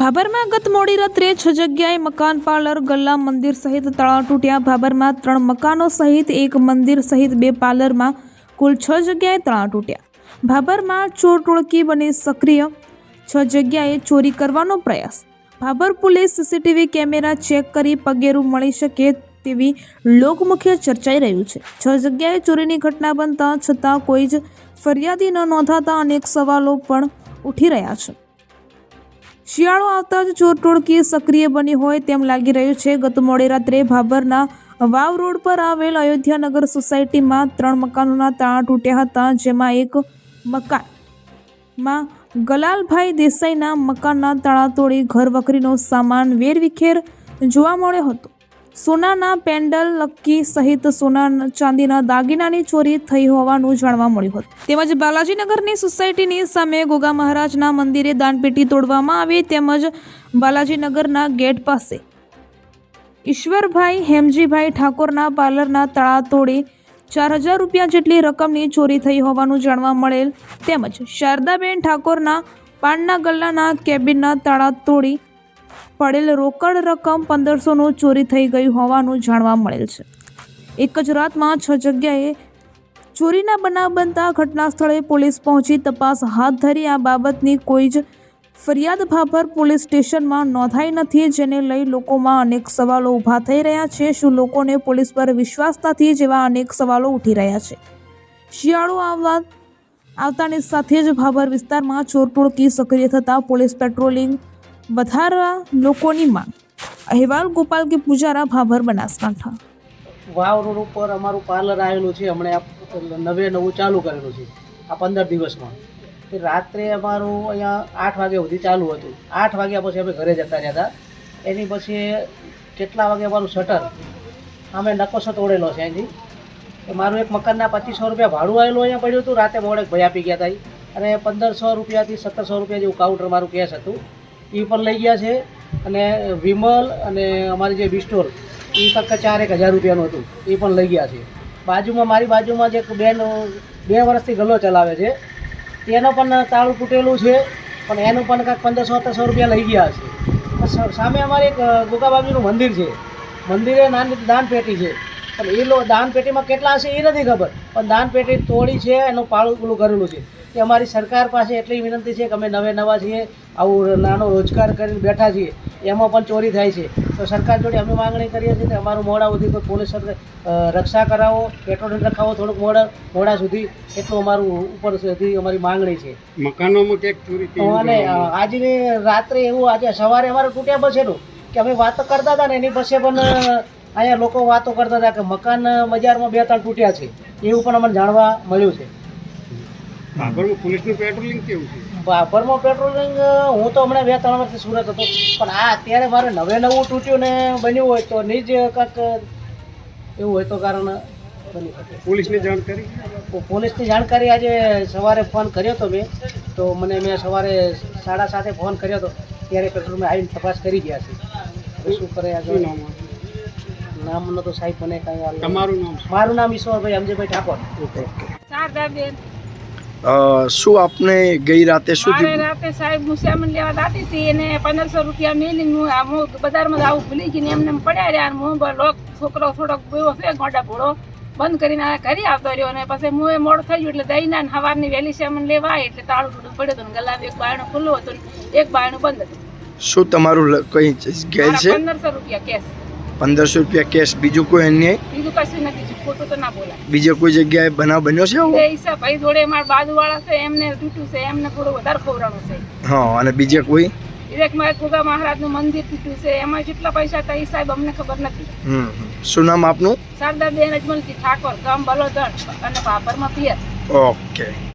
ભાભરમાં ગત મોડી રાત્રે છ જગ્યાએ મકાન પાર્લર, ગલ્લા મંદિર સહિત તળાવ તૂટ્યા. ભાભરમાં ત્રણ મકાનો સહિત એક મંદિર સહિત બે પાર્લરમાં કુલ છ જગ્યાએ તળાવ તૂટ્યા. ભાભરમાં ચોર ટોળકી બની સક્રિય. છ જગ્યાએ ચોરી કરવાનો પ્રયાસ. Bhabhar police CCTV camera check કરી પગેરું મળી શકે તેવી લોકમુખ્ય ચર્ચાઈ રહ્યું છે. છ જગ્યાએ ચોરીની ઘટના બનતા છતાં કોઈ જ ફરિયાદી ન નોંધાતા અનેક સવાલો પણ ઉઠી રહ્યા છે. શિયાળો આવતા જ ચોર ટોળકી સક્રિય બની હોય તેમ લાગી રહ્યું છે. ગત મોડી રાત્રે ભાભરના વાવ રોડ પર આવેલ અયોધ્યાનગર સોસાયટીમાં ત્રણ મકાનોના તાળા તૂટ્યા હતા, જેમાં એક મકાનમાં ગલાલભાઈ દેસાઈના મકાનના તાળા તોડી ઘર વખરીનો સામાન વેરવિખેર જોવા મળ્યો હતો. સોનાના પેન્ડલ લક્કી સહિત સોના ચાંદીના દાગીનાની ચોરી થઈ હોવાનું જાણવા મળ્યું હતું. તેમજ બાલાજીનગરની સોસાયટીની સામે ગોગા મહારાજના મંદિરે દાનપેટી તોડવામાં આવી તેમજ બાલાજીનગરના ગેટ પાસે ઈશ્વરભાઈ હેમજીભાઈ ઠાકોરના પાર્લરના તળા તોડી ચાર હજાર રૂપિયા જેટલી રકમની ચોરી થઈ હોવાનું જાણવા મળેલ તેમજ શારદાબેન ઠાકોરના પાનના ગલ્લાના કેબિનના તળા તોડી પડેલ રોકડ રકમ પંદરસોનું ચોરી થઈ ગયું હોવાનું જાણવા મળેલ છે. એક જ રાતમાં છ જગ્યાએ ચોરીના બનાવ બનતા ઘટના સ્થળે પોલીસ પહોંચી તપાસ હાથ ધરી આ બાબતની કોઈ જ ફરિયાદ ભાભર પોલીસ સ્ટેશનમાં નોંધાઈ નથી, જેને લઈ લોકોમાં અનેક સવાલો ઊભા થઈ રહ્યા છે, શું લોકોને પોલીસ પર વિશ્વાસ નથી જેવા અનેક સવાલો ઉઠી રહ્યા છે. શિયાળો આવવા આવતાની સાથે જ ભાભર વિસ્તારમાં ચોરટોળકી સક્રિય થતાં પોલીસ પેટ્રોલિંગ વધારવા લોકોની માંગ. અહેવાલ ગોપાલ કે પૂજારા ભાભર બનાસકાંઠા. વાવ રોડ ઉપર અમારું પાર્લર આવેલું છે. હમણાં નવે નવું ચાલુ કરેલું છે. આ પંદર દિવસમાં. તે રાત્રે અમારું અહીંયા આઠ વાગ્યા સુધી ચાલુ હતું. આઠ વાગ્યા પછી અમે ઘરે જતા રહ્યા હતા. એની પછી કેટલા વાગે અમારું શટર, અમે નકોસો તોડેલો છે અહીંથી. મારું એક મકાનના પચીસો રૂપિયા ભાડું આવેલું અહીંયા પડ્યું હતું. રાતે મોડે ભાઈ આપી ગયા હતા. અને પંદરસો રૂપિયાથી સત્તરસો રૂપિયા જેવું કાઉન્ટર મારું કેશ હતું. એ પણ લઈ ગયા છે. અને વિમલ અને અમારી જે વિસ્ટોર એ ફક્ત ચાર એક હજાર રૂપિયાનું હતું. એ પણ લઈ ગયા છે. બાજુમાં, મારી બાજુમાં જે બેન બે વર્ષથી ગલ્લો ચલાવે છે. તેનો પણ તાળું તૂટેલું છે, પણ એનું પણ કાંઈક પંદરસો સત્તરસો રૂપિયા લઈ ગયા છે. સામે અમારે એક ગોગાબાબીનું મંદિર છે. મંદિરે નાની દાન પેટી છે. પણ એ લો દાન પેટીમાં કેટલા હશે એ નથી ખબર. પણ દાન પેટી તોડી છે એનું પાળું પેલું કરેલું છે. એ અમારી સરકાર પાસે એટલી વિનંતી છે કે અમે નવે નવા છીએ આવું નાનો રોજગાર કરીને બેઠા છીએ. એમાં પણ ચોરી થાય છે. તો સરકાર જોડે અમે માંગણી કરીએ છીએ કે અમારું મોડા સુધી કોઈ પોલીસ રક્ષા કરાવો પેટ્રોલ રખાવો થોડુંક મોડા મોડા સુધી. એટલું અમારું ઉપર સુધી અમારી માંગણી છે. મકાનોમાં ક્યાંક ચોરી અને આજની રાત્રે એવું આજે સવારે અમારે તૂટ્યા બસેલું કે અમે વાતો કરતા હતા ને એની પાસે પણ અહીંયા લોકો વાતો કરતા હતા કે મકાન બજારમાં બે ત્રણ તૂટ્યા છે. એવું પણ અમને જાણવા મળ્યું છે. ભાભરમાં પોલીસનું પેટ્રોલિંગ કેવું છે? ભાભરમાં પેટ્રોલિંગ હું તો હમણાં બે ત્રણ વર્ષથી સુરત હતો. પણ આ અત્યારે મારે નવે નવું તૂટ્યું ને બન્યું હોય તો નહીં જ કંઈક એવું હોય તો કારણ બની શકે. પોલીસને જાણ પોલીસની જાણકારી આજે સવારે ફોન કર્યો હતો મેં. તો મને મેં સવારે સાડા સાતે ફોન કર્યો હતો ત્યારે પેટ્રોલમાં આવીને તપાસ કરી ગયા છે. શું કરે આગળ? નામનો તો સાહેબ મને કાંઈ તમારું નામ મારું નામ ઈશ્વરભાઈ અમજીભાઈ ઠાકોર. શારદાબેન. અ, શું આપને ગઈ રાતે શું થયું? રાતે સાહેબ મુસામન લેવા દાતી હતી એને પંદરસો રૂપિયા મેલી હું આ હું બજારમાં આવું ભૂલી ગઈ ને એમને પડ્યા રહ્યા અને હું લોક છોકરો થોડોક ગયો છે ગોડા ભોળો. બંધ કરીને કરી ઘરે આવતો રહ્યો અને પછી હું એ મોડ થઈ ગયું એટલે દહીંના ને સવારની વહેલી સેમન લેવા આવી એટલે તાળું તૂટું પડ્યું હતું ને ગલાબ એક બાયણું ખુલ્લું હતું એક બાયણું બંધ હતું. શું તમારું કઈ ગયેલ છે? પંદરસો રૂપિયા કેશ પંદરસો રૂપિયા કેશ બીજું કોઈ અન્ય બીજું કશું નથી ખોટું તો ના બોલાય. બીજે કોઈ જગ્યાએ બનાવ બન્યો છે આવો? એ હિસાબ ભાઈ જોડે મારા બાજુવાળા છે એમને તૂટ્યું છે એમને થોડું વધારે ખવડાવવાનું છે. હા અને બીજે કોઈ? એક વિવેકમાં ગોગા મહારાજનું મંદિર તૂટ્યું છે એમાં કેટલા પૈસા હતા એ સાહેબ અમને ખબર નથી. શું નામ આપનું? શારદાબેન અજમલજી ઠાકોર ગામ બલોદર અને ભાભરમાં પિયર. ઓકે.